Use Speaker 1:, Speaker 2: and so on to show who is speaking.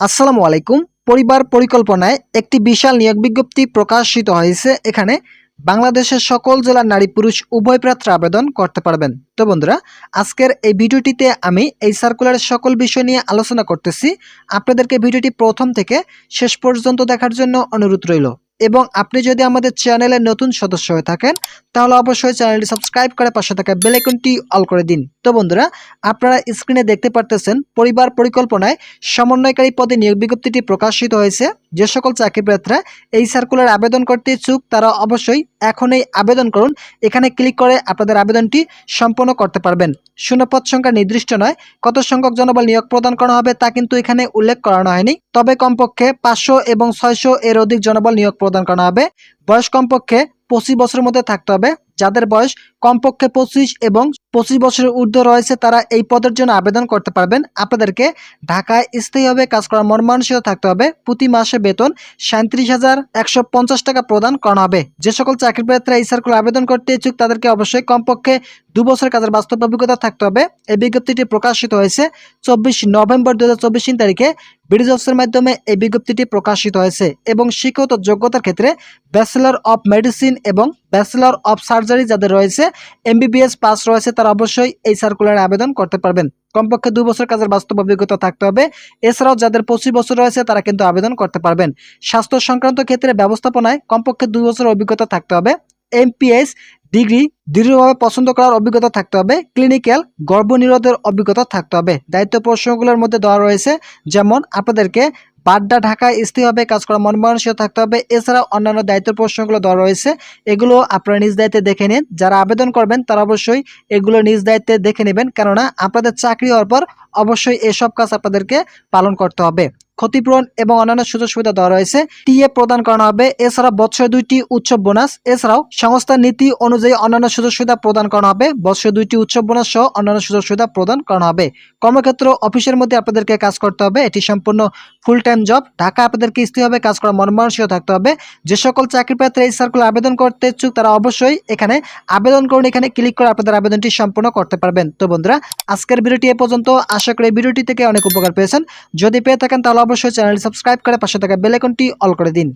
Speaker 1: আসসালামু আলাইকুম। পরিবার পরিকল্পনায় একটি বিশাল নিয়োগ বিজ্ঞপ্তি প্রকাশিত হয়েছে। এখানে বাংলাদেশের সকল জেলার নারী পুরুষ উভয় প্রার্থী আবেদন করতে পারবেন। তো বন্ধুরা, আজকের এই ভিডিওটিতে আমি এই সার্কুলারের সকল বিষয় নিয়ে আলোচনা করতেছি। আপনাদেরকে ভিডিওটি প্রথম থেকে শেষ পর্যন্ত দেখার জন্য অনুরোধ রইল। এবং আপনি যদি আমাদের চ্যানেলে নতুন সদস্য হয়ে থাকেন, তাহলে অবশ্যই চ্যানেলটি সাবস্ক্রাইব করে পাশে থাকা বেলাইকনটি অল করে দিন। তো বন্ধুরা, আপনারা স্ক্রিনে দেখতে পারতেছেন, পরিবার পরিকল্পনায় সমন্বয়কারী পদে নিয়োগ বিজ্ঞপ্তিটি প্রকাশিত হয়েছে। যে সকল চাকরি প্রার্থীরা এই সার্কুলার আবেদন করতে ইচ্ছুক, তারা অবশ্যই এখনই আবেদন করুন। এখানে ক্লিক করে আপনাদের আবেদনটি সম্পন্ন করতে পারবেন। শূন্যপদ সংখ্যা নির্দিষ্ট নয়। কত সংখ্যক জনবল নিয়োগ প্রদান করা হবে তা কিন্তু এখানে উল্লেখ করানো হয়নি। তবে কমপক্ষে পাঁচশো এবং ছয়শো এর অধিক জনবল নিয়োগ প্রদান করা হবে। বয়স কমপক্ষে পঁচিশ বছরের মধ্যে থাকতে হবে। যাদের বয়স কমপক্ষে পঁচিশ এবং পঁচিশ বছরের ঊর্ধ্ব রয়েছে, তারা এই পদের জন্য আবেদন করতে পারবেন। আপনাদেরকে ঢাকায় স্থায়ীভাবে কাজ করার মনমানসিকতা থাকতে হবে। প্রতি মাসে বেতন সাঁত্রিশ হাজার একশো পঞ্চাশ টাকা প্রদান করা হবে। যে সকল চাকরি প্রার্থীরা এই সার্কুলার আবেদন করতে ইচ্ছুক, তাদেরকে অবশ্যই কমপক্ষে দু বছর কাজের বাস্তব অভিজ্ঞতা থাকতে হবে। এই বিজ্ঞপ্তিটি প্রকাশিত হয়েছে চব্বিশ নভেম্বর দু হাজার চব্বিশ তারিখে। ব্রিজ অফিসের মাধ্যমে এই বিজ্ঞপ্তিটি প্রকাশিত হয়েছে এবং শিক্ষাগত যোগ্যতার ক্ষেত্রে ব্যাচেলর অফ মেডিসিন এবং ব্যাচেলর অফ সার্জারি যাদের রয়েছে এমবিবিএস পাস রয়েছে, তারা অবশ্যই এই সার্কুলারে আবেদন করতে পারবেন। কমপক্ষে দু বছর কাজের বাস্তব অভিজ্ঞতা থাকতে হবে। এছাড়াও যাদের পঁচিশ বছর রয়েছে, তারা কিন্তু আবেদন করতে পারবেন। স্বাস্থ্য সংক্রান্ত ক্ষেত্রে ব্যবস্থাপনায় কমপক্ষে দুই বছর অভিজ্ঞতা থাকতে হবে। এমপিএস ডিগ্রি দৃঢ়ভাবে পছন্দ করার অভিজ্ঞতা থাকতে হবে। ক্লিনিক্যাল গর্ভনিরোধের অভিজ্ঞতা থাকতে হবে। দায়িত্ব প্রশ্নগুলোর মধ্যে দেওয়া রয়েছে, যেমন আপনাদেরকে বাড্ডা ঢাকায় স্থিরভাবে কাজ করা মন মানসিক থাকতে হবে। এছাড়াও অন্যান্য দায়িত্ব প্রশ্নগুলো দেওয়া রয়েছে। এগুলো আপনারা নিজ দায়িত্বে দেখে নিন। যারা আবেদন করবেন, তারা অবশ্যই এগুলো নিজ দায়িত্বে দেখে নেবেন। কেননা আপনাদের চাকরি হওয়ার পর অবশ্যই এসব কাজ আপনাদেরকে পালন করতে হবে। ক্ষতিপূরণ এবং অন্যান্য সুযোগ সুবিধা দেওয়া রয়েছে। টিএ প্রদান করা হবে। এছাড়া বছরে দুইটি উৎসব বোনাস। এছাড়াও সংস্থার নীতি অনুযায়ী অন্যান্য সুযোগ সুবিধা প্রদান করা হবে। বছরে দুইটি উৎসব বোনাস সহ অন্যান্য সুযোগ সুবিধা প্রদান করা হবে। কর্মক্ষেত্র অফিসের মধ্যে আপনাদেরকে কাজ করতে হবে। এটি সম্পূর্ণ ফুল টাইম জব ঢাকা আপনাদেরকে স্থিরভাবে কাজ করা মনমানসিক থাকতে হবে। যে সকল চাকরি প্রার্থীরা এই সার্কুলার আবেদন করতে ইচ্ছুক, তারা অবশ্যই এখানে আবেদন করুন। এখানে ক্লিক করে আপনাদের আবেদনটি সম্পূর্ণ করতে পারবেন। তো বন্ধুরা, আজকের ভিডিওটি এ পর্যন্ত। আশা করি ভিডিওটি থেকে অনেক উপকার পেয়েছেন। যদি পেয়ে থাকেন, তাহলে অবশ্যই চ্যানেলটি সাবস্ক্রাইব করে পাশে থাকা বেলাইকনটি অল করে দিন।